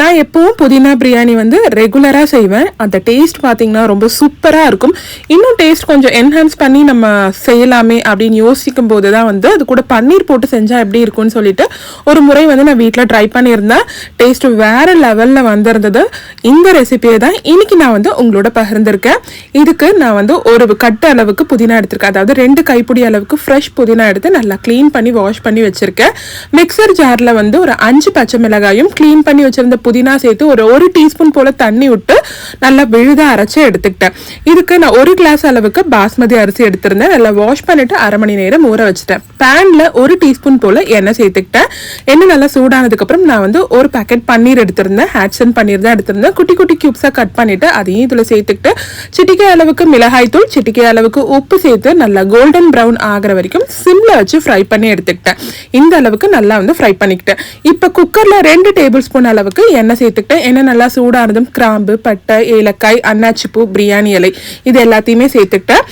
நான் எப்பவும் புதினா பிரியாணி வந்து ரெகுலராக செய்வேன். அந்த டேஸ்ட் பார்த்தீங்கன்னா ரொம்ப சூப்பராக இருக்கும். இன்னும் டேஸ்ட் கொஞ்சம் என்ஹான்ஸ் பண்ணி நம்ம செய்யலாமே அப்படின்னு யோசிக்கும் போது தான் வந்து அது கூட பன்னீர் போட்டு செஞ்சால் எப்படி இருக்கும்னு சொல்லிட்டு ஒரு முறை வந்து நான் வீட்டில் ட்ரை பண்ணியிருந்தேன். டேஸ்ட் வேறு லெவலில் வந்திருந்தது. இந்த ரெசிபியை தான் இன்றைக்கி நான் வந்து உங்களோட பகிர்ந்திருக்கேன். இதுக்கு நான் வந்து ஒரு கட்டு அளவுக்கு புதினா எடுத்திருக்கேன். அதாவது ரெண்டு கைப்பிடி அளவுக்கு ஃப்ரெஷ் புதினா எடுத்து நல்லா க்ளீன் பண்ணி வாஷ் பண்ணி வச்சுருக்கேன். மிக்சர் ஜாரில் வந்து ஒரு அஞ்சு பச்சை மிளகாயும் க்ளீன் பண்ணி வச்சுருந்த புதினா சேர்த்து ஒரு ஒரு டீஸ்பூன் போல தண்ணி விட்டு நல்லா விழுத அரைச்சி எடுத்துக்கிட்டேன். இதுக்கு நான் ஒரு கிளாஸ் அளவுக்கு பாஸ்மதி அரிசி எடுத்திருந்தேன். நல்லா வாஷ் பண்ணிட்டு அரை மணி நேரம் ஊற வச்சுட்டேன். பேன்ல ஒரு டீஸ்பூன் போல எண்ணெய் சேர்த்துக்கிட்டேன். எண்ணெய் நல்லா சூடானதுக்கு அப்புறம் நான் வந்து ஒரு பேக்கெட் பன்னீர் எடுத்திருந்தேன். ஹேட்சன் பன்னீர் தான் எடுத்திருந்தேன். குட்டி குட்டி கியூப்ஸா கட் பண்ணிட்டு அதையும் இதுல சேர்த்துக்கிட்டு சிட்டிக்கை அளவுக்கு மிளகாய் தூள் சிட்டிக்கை அளவுக்கு உப்பு சேர்த்து நல்லா கோல்டன் ப்ரௌன் ஆகிற வரைக்கும் சிம்ல வச்சு ஃப்ரை பண்ணி எடுத்துக்கிட்டேன். இந்த அளவுக்கு நல்லா வந்து ஃப்ரை பண்ணிக்கிட்டேன். இப்போ குக்கர்ல ரெண்டு டேபிள் ஸ்பூன் அளவுக்கு எண்ணெய் சேர்த்துக்கிட்டேன். எண்ணெய் நல்லா சூடானதும் கிராம்பு பட்டை ஏலக்காய் அன்னாச்சிப்பூ பிரியாணி இலை இது எல்லாத்தையுமே சேர்த்துக்கிட்டேன்.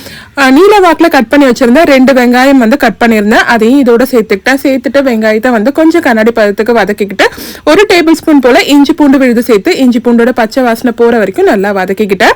நீல வாக்கில் கட் பண்ணி வச்சிருந்தேன் ரெண்டு வெங்காயம் வந்து கட் பண்ணியிருந்தேன். அதையும் இதோட சேர்த்துக்கிட்டேன். சேர்த்துட்டு வெங்காயத்தை வந்து கொஞ்சம் கண்ணாடி பதத்துக்கு வதக்கிக்கிட்டு ஒரு டேபிள் ஸ்பூன் போல இஞ்சி பூண்டு விழுது சேர்த்து இஞ்சி பூண்டோட பச்சை வாசனை போற வரைக்கும் நல்லா வதக்கிக்கிட்டேன்.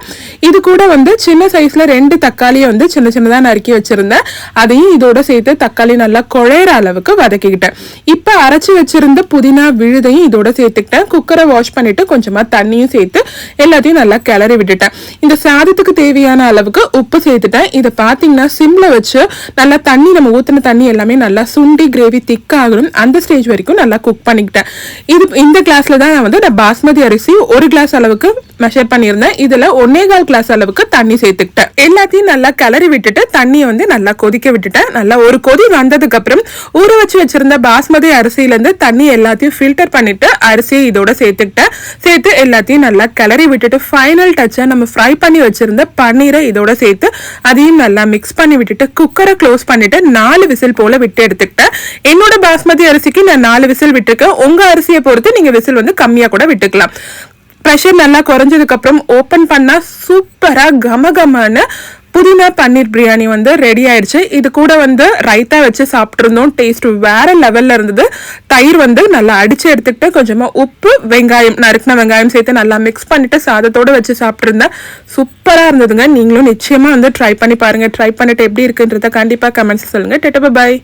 இது கூட வந்து சின்ன சைஸ்ல ரெண்டு தக்காளியை வந்து சின்ன சின்னதாக நறுக்கி வச்சிருந்தேன். அதையும் இதோட சேர்த்து தக்காளி நல்லா குழையிற அளவுக்கு வதக்கிக்கிட்டேன். இப்போ அரைச்சி வச்சிருந்த புதினா விழுதையும் இதோட சேர்த்துக்கிட்டேன். குக்கரை வாஷ் பண்ணிட்டு கொஞ்சமாக தண்ணியும் சேர்த்து எல்லாத்தையும் நல்லா கிளறி விட்டுட்டேன். இந்த சாதத்துக்கு தேவையான அளவுக்கு உப்பு சேர்த்துட்டேன். இதை பார்த்தீங்கன்னா சிம்மில் வச்சு நல்லா தண்ணி நம்ம ஊற்றின தண்ணி எல்லாமே நல்லா சுண்டி கிரேவி திக்காகணும் அந்த ஸ்டேஜ் வரைக்கும் நல்லா குக் பண்ணிக்கிட்டேன். இது இந்த கிளாஸ்ல தான் நான் வந்து நான் பாஸ்மதி அரிசி ஒரு கிளாஸ் அளவுக்கு மெஷர் பண்ணியிருந்தேன். இதுல ஒன்னே கால் கிளாஸ் அளவுக்கு தண்ணி சேர்த்துக்கிட்டேன். எல்லாத்தையும் நல்லா கிளறி விட்டுட்டு தண்ணியை வந்து நல்லா கொதிக்க விட்டுட்டேன். நல்லா ஒரு கொதி வந்ததுக்கப்புறம் ஊற வச்சு வச்சிருந்த பாஸ்மதி அரிசியிலேருந்து தண்ணி எல்லாத்தையும் ஃபில்டர் பண்ணிவிட்டு அரிசியை இதோட சேர்த்து சேர்த்துக்கிட்டேன் சேர்த்து எல்லாத்தையும் நல்லா கிளறி விட்டுட்டு ஃபைனல் டச்சை நம்ம ஃப்ரை பண்ணி வச்சிருந்த பன்னீரை இதோட சேர்த்து அதையும் நல்லா மிக்ஸ் பண்ணி விட்டுட்டு குக்கரை க்ளோஸ் பண்ணிட்டு நாலு விசில் போல விட்டு எடுத்துக்கிட்டேன் என்னோட பாஸ்மதி அரிசிக்கு நான் நாலு விசில் விட்டுருக்கேன். உங்கள் அரிசியை பொறுத்து நீங்கள் விசில் வந்து கம்மியாக கூட விட்டுக்கலாம். ப்ரெஷர் நல்லா குறைஞ்சதுக்கு அப்புறம் ஓப்பன் பண்ணால் சூப்பராக கம கமன்னு புதினா பன்னீர் பிரியாணி வந்து ரெடி ஆயிடுச்சு. இது கூட வந்து ரைத்தா வச்சு சாப்பிட்ருந்தோம் டேஸ்ட் வேற லெவல்ல இருந்தது. தயிர் வந்து நல்லா அடிச்சு எடுத்துக்கிட்டு கொஞ்சமா உப்பு வெங்காயம் நறுக்கின வெங்காயம் சேர்த்து நல்லா மிக்ஸ் பண்ணிட்டு சாதத்தோட வச்சு சாப்பிட்ருந்தேன் சூப்பரா இருந்ததுங்க. நீங்களும் நிச்சயமா வந்து ட்ரை பண்ணி பாருங்க. ட்ரை பண்ணிட்டு எப்படி இருக்குன்றத கண்டிப்பா கமெண்ட்ஸ் சொல்லுங்க. டெட்டப பாய்